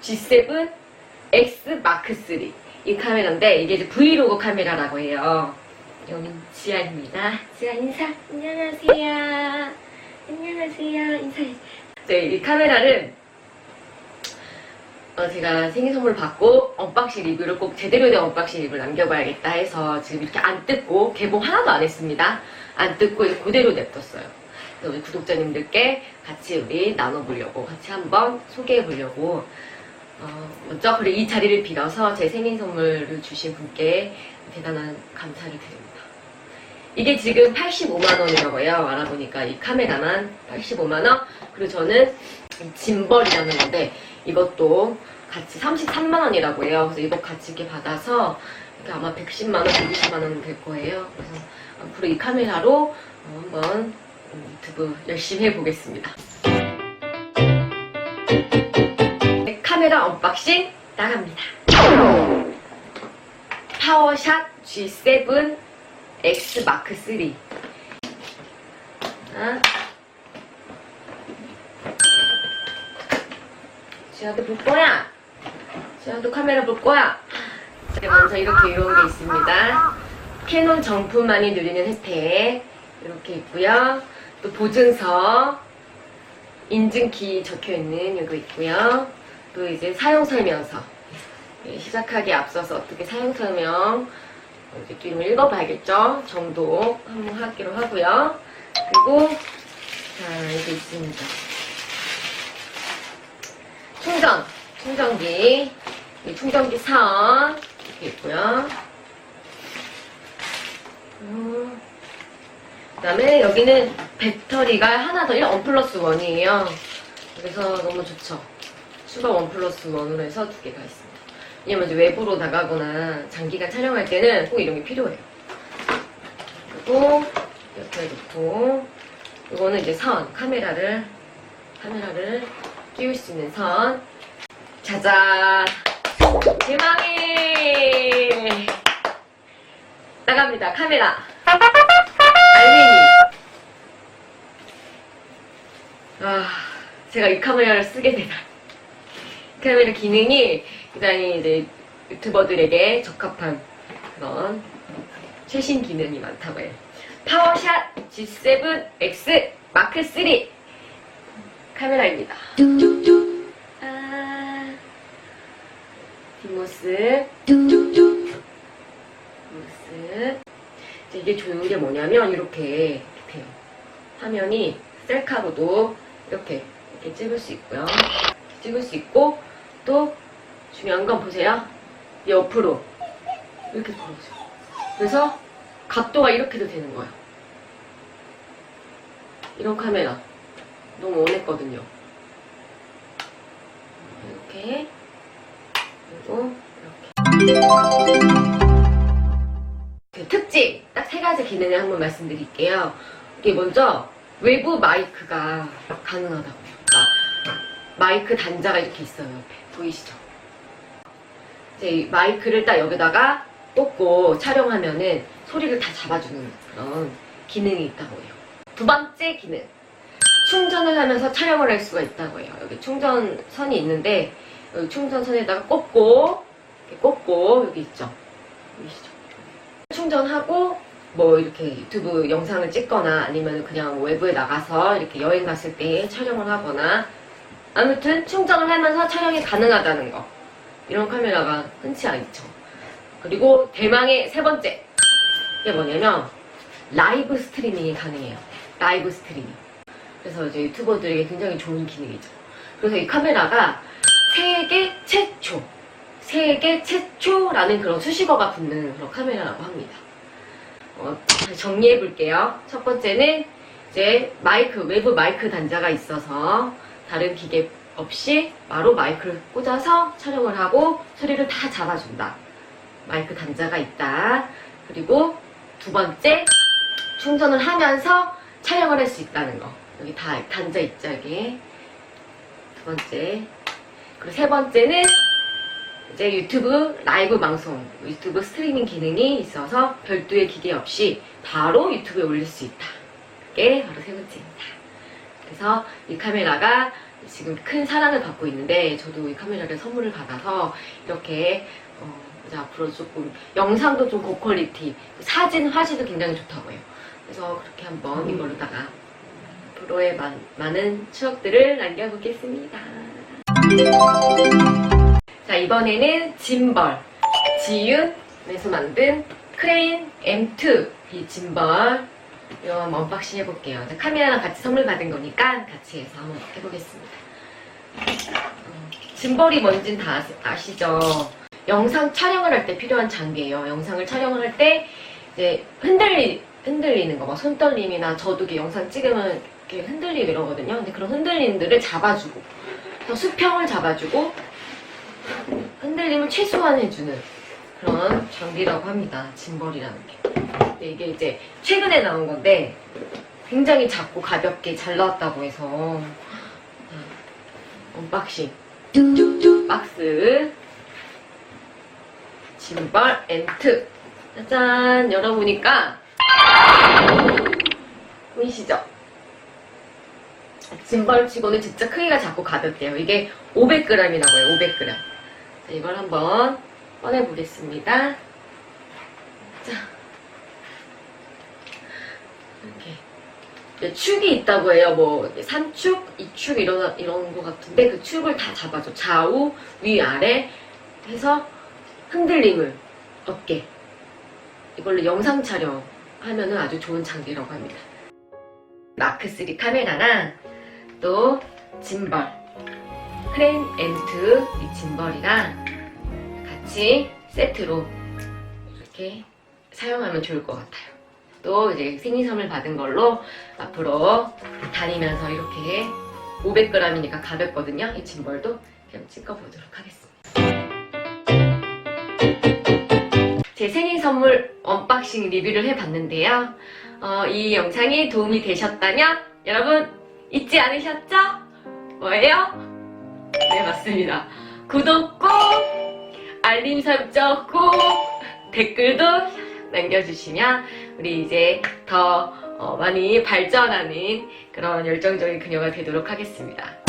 G7 X 마크 3. 이 카메라인데 이게 이제 브이로그 카메라라고 해요. 여긴 지안입니다. 지안 인사. 안녕하세요. 안녕하세요. 인사해. 네, 이 카메라를 어, 제가 생일 선물 받고 언박싱 리뷰를 꼭 제대로 된 언박싱 리뷰를 남겨봐야겠다 해서 지금 이렇게 안 뜯고 개봉 하나도 안 했습니다. 안 뜯고 그대로 냅뒀어요. 우리 구독자님들께 같이 우리 나눠보려고 같이 한번 소개해보려고 어, 먼저 그리고 이 자리를 빌어서 제 생일 선물을 주신 분께 대단한 감사를 드립니다. 이게 지금 85만 원이라고 해요. 알아보니까 이 카메라만 85만 원. 그리고 저는 이 짐벌이라는 건데 이것도 같이 33만 원이라고 해요. 그래서 이거 같이 이렇게 받아서 이게 아마 110만 원, 120만 원 될 거예요. 그래서 앞으로 이 카메라로 어, 한번 유튜브 열심히 해보겠습니다. 네, 카메라 언박싱 나갑니다. 파워샷 G7 X 마크 3. 자, 지아도 볼 거야. 지아도 카메라 볼 거야. 네, 먼저 이렇게 이런 게 있습니다. 캐논 정품만이 누리는 혜택 이렇게 있고요. 또 보증서, 인증키 적혀 있는 이거 있고요. 또 이제 사용 설명서. 예, 시작하기 앞서서 어떻게 사용 설명 이제 또 이걸 읽어봐야겠죠. 정도 한번 하기로 하고요. 그리고 자 이게 있습니다. 충전, 충전기, 이 충전기 선 이렇게 있고요. 음, 그다음에 여기는 배터리가 하나 더 1, 원 플러스 원이에요. 그래서 너무 좋죠. 추가 원 플러스 원으로 해서 두 개가 있습니다. 왜냐면 이제 외부로 나가거나 장기간 촬영할 때는 꼭 이런 게 필요해요. 그리고 옆에 놓고 이거는 이제 선, 카메라를 카메라를 끼울 수 있는 선. 짜잔! 대망의 나갑니다. 카메라. 아, 제가 이 카메라를 쓰게 되다. 이 카메라 기능이 굉장히 이제 유튜버들에게 적합한 그런 최신 기능이 많다고 해요. 파워샷 G7 X 마크 3 카메라입니다. 아, 뒷모습. 뒷모습. 이게 좋은 게 뭐냐면 이렇게 돼요. 화면이 셀카로도 이렇게 이렇게 찍을 수 있고요. 찍을 수 있고 또 중요한 건 보세요. 옆으로 이렇게 걸어줘요. 그래서 각도가 이렇게도 되는 거예요. 이런 카메라 너무 원했거든요. 이렇게 그리고 이렇게 그 특징 딱 세 가지 기능을 한번 말씀드릴게요. 이게 먼저 외부 마이크가 가능하다고요. 그러니까 마이크 단자가 이렇게 있어요. 옆에 보이시죠? 이제 이 마이크를 딱 여기다가 꽂고 촬영하면은 소리를 다 잡아주는 그런 기능이 있다고 해요. 두 번째 기능. 충전을 하면서 촬영을 할 수가 있다고 해요. 여기 충전선이 있는데 여기 충전선에다가 꽂고 꽂고 여기 있죠. 보이시죠? 충전하고 뭐 이렇게 유튜브 영상을 찍거나 아니면 그냥 외부에 나가서 이렇게 여행 갔을 때 촬영을 하거나 아무튼 충전을 하면서 촬영이 가능하다는 거. 이런 카메라가 흔치 않죠. 그리고 대망의 세 번째. 이게 뭐냐면 라이브 스트리밍이 가능해요. 라이브 스트리밍. 그래서 이제 유튜버들에게 굉장히 좋은 기능이죠. 그래서 이 카메라가 세계 최초, 세계 최초라는 그런 수식어가 붙는 그런 카메라라고 합니다. 어, 정리해 볼게요. 첫 번째는 이제 마이크, 외부 마이크 단자가 있어서 다른 기계 없이 바로 마이크를 꽂아서 촬영을 하고 소리를 다 잡아준다. 마이크 단자가 있다. 그리고 두 번째, 충전을 하면서 촬영을 할 수 있다는 거. 여기 다 단자 있죠, 여기. 두 번째. 그리고 세 번째는 이제 유튜브 라이브 방송, 유튜브 스트리밍 기능이 있어서 별도의 기계 없이 바로 유튜브에 올릴 수 있다. 그게 바로 세 번째입니다. 그래서 이 카메라가 지금 큰 사랑을 받고 있는데 저도 이 카메라를 선물을 받아서 이렇게 어, 이제 앞으로 조금 영상도 좀 고퀄리티 사진 화질도 굉장히 좋다고 해요. 그래서 그렇게 한번 이걸로다가 앞으로의 많, 많은 추억들을 남겨보겠습니다. 자 이번에는 짐벌 지읒에서 만든 크레인 M2 이 짐벌 이거 한번 언박싱 해볼게요. 자, 카메라랑 같이 선물 받은 거니까 같이 해서 한번 해보겠습니다. 어, 짐벌이 뭔진 다 아시- 아시죠? 영상 촬영을 할 때 필요한 장비예요. 영상을 촬영을 할 때 이제 흔들리 흔들리는 거, 막 손떨림이나 저도 영상 찍으면 이렇게 흔들리고 이러거든요. 근데 그런 흔들림들을 잡아주고, 또 수평을 잡아주고, 흔들림을 최소화해주는 그런 장비라고 합니다. 짐벌이라는 게. 이게 이제 최근에 나온 건데 굉장히 작고 가볍게 잘 나왔다고 해서 자, 언박싱 박스 짐벌 엔트 짜잔 열어보니까 보이시죠? 짐벌 치고는 진짜 크기가 작고 가볍대요. 이게 500g이라고 해요. 500g. 자, 이걸 한번 꺼내 보겠습니다. 자, 이렇게 축이 있다고 해요. 뭐 3축, 2축 이런 이런 거 같은데 그 축을 다 잡아줘. 좌우, 위, 아래 해서 흔들림을 얻게. 이걸로 영상 촬영하면은 아주 좋은 장비라고 합니다. 마크 3 카메라랑 또 짐벌 M2 이 짐벌이랑 같이 세트로 이렇게 사용하면 좋을 것 같아요. 또 이제 생일 선물 받은 걸로 앞으로 다니면서 이렇게 500g이니까 가볍거든요. 이 짐벌도 그냥 찍어보도록 하겠습니다. 제 생일 선물 언박싱 리뷰를 해봤는데요. 어, 이 영상이 도움이 되셨다면 여러분 잊지 않으셨죠? 뭐예요? 네, 맞습니다. 구독 꼭! 알림 설정 꼭! 댓글도 남겨주시면 우리 이제 더 어, 많이 발전하는 그런 열정적인 그녀가 되도록 하겠습니다.